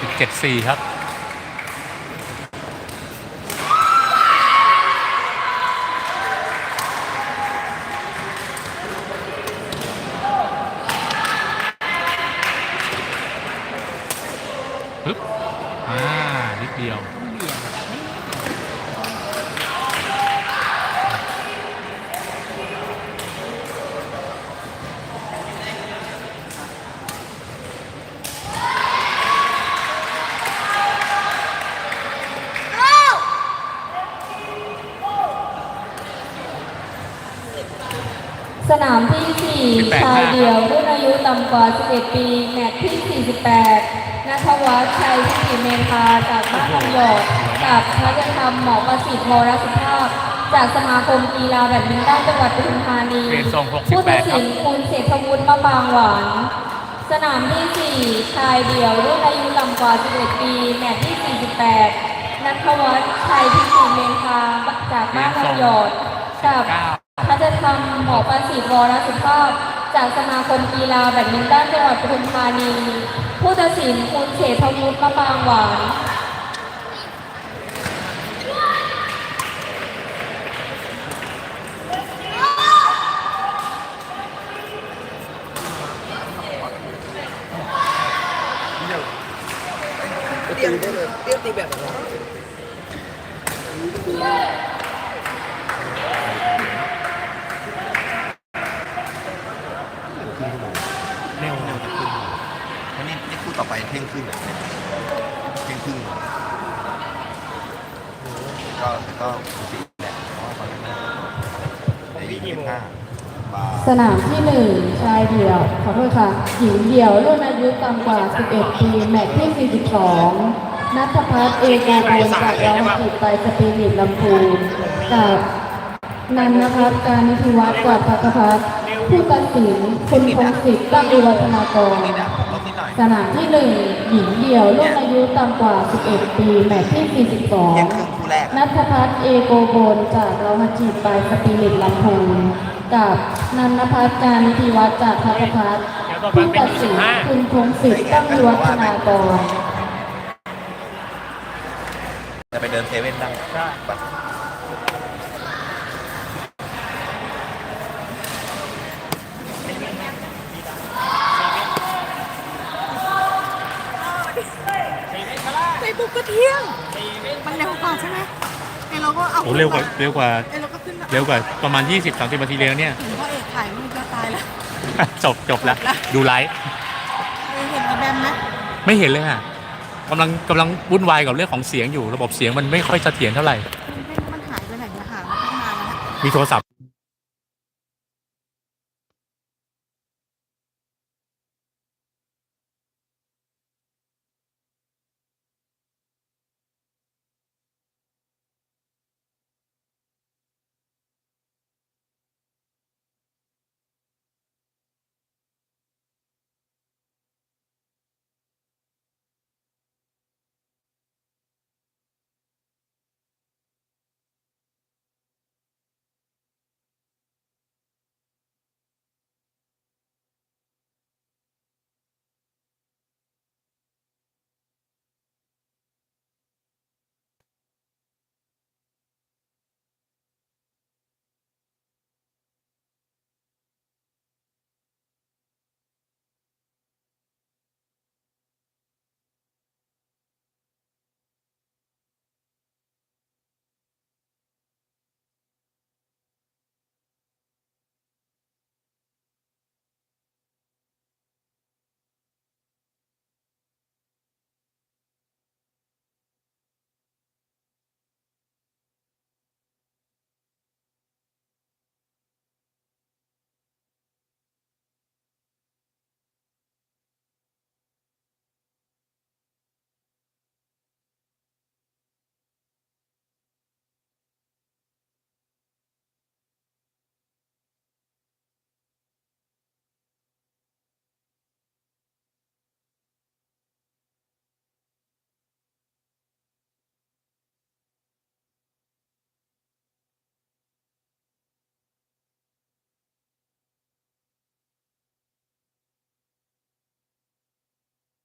17 4 ครับปึ๊บอ่านิดเดียว สนามที่ 4 ชายเดี่ยวรุ่นอายุต่ำกว่า 11 ปี แมตช์ที่ 48นัทวัฒน์ชัยพิจิเมธาจากบ้านลำหยอดกับพัฒธรรมหมอประสิทธิ์มรสุภาพ จากสมาคมกีฬาแบดมินตันจังหวัดปทุมธานีเปลี่ยนทรง68ผู้ตัดสินคุณเศรษฐวุฒิมะปางหวาน สนามที่ 4 ชายเดี่ยวรุ่นอายุต่ำกว่า 11 ปี แมตช์ที่ 48นัทวัฒน์ชัยพิจิเมธาจากบ้านลำหยอดกับพัฒธ รรมหมอประสิทธิ์วรสุภาพ จากสมาคมกีฬาแบดมินตันจังหวัดปทุมธานี ผู้ตัดสินคุณเฉษฐวุฒิมะปางหวานเตรียมได้เลยเตรียมตีแบบไหน เร็วเร็วจะขึ้น วันนี้นี่คู่ ต่อไปเที่ยงครึ่งอะเที่ยงครึ่งก็ก็สีแหละเพราะว่าตอนนั้นในยี่สิบห้าบาสนามที่หนึ่งชายเดี่ยว ขอโทษค่ะ หญิงเดี่ยวรุ่นอายุต่ำกว่า 11 ปี แมตช์ที่ 42 นัทพัฒน์เอกาบนจากเราจิตไปสปิริตลำพูนกับนันนภัสการนิธิวัฒน์กวาดพักพัฒน์ผู้ตัดสินคุณพงศิษฐ์ตั้งอุวัฒนากร สนามที่หนึ่งหญิงเดี่ยวรุ่นอายุต่ำกว่า 11 ปี แมตช์ที่เที่ยงครึ่ง42คู่แรกนัทพัฒน์เอโกโบนจากเรามาจีบไปสปิริตลำพูนกับนันนภัสการนิติวัฒน์จากพัทพัฒน์ผู้ตัดสินคุณพงศิษฐ์ตั้งวิวัฒนากรจะไปเดินเซเว่นได้ปะ ไปบุกกระ เที่ยง มันเร็วกว่าใช่ไหมไอเราก็เอาโอ้เร็วกว่าเร็วกว่าไอเราก็ขึ้นเร็วกว่าประมาณ 20 30นาทีเลยนะเนี่ย ถึงพ่อเอกถ่ายมันก็ตายแล้ว จบจบแล้วดูไลฟ์เออเห็นไอแบมไหมไม่เห็นเลยค่ะกำลังกำลังวุ่นวายกับเรื่องของเสียงอยู่ ระบบเสียงมันไม่ค่อยเสถียรเท่าไหร่ มันมันหายไปไหนเนี่ยหามาตั้งนานแล้วนะมีโทรศัพท์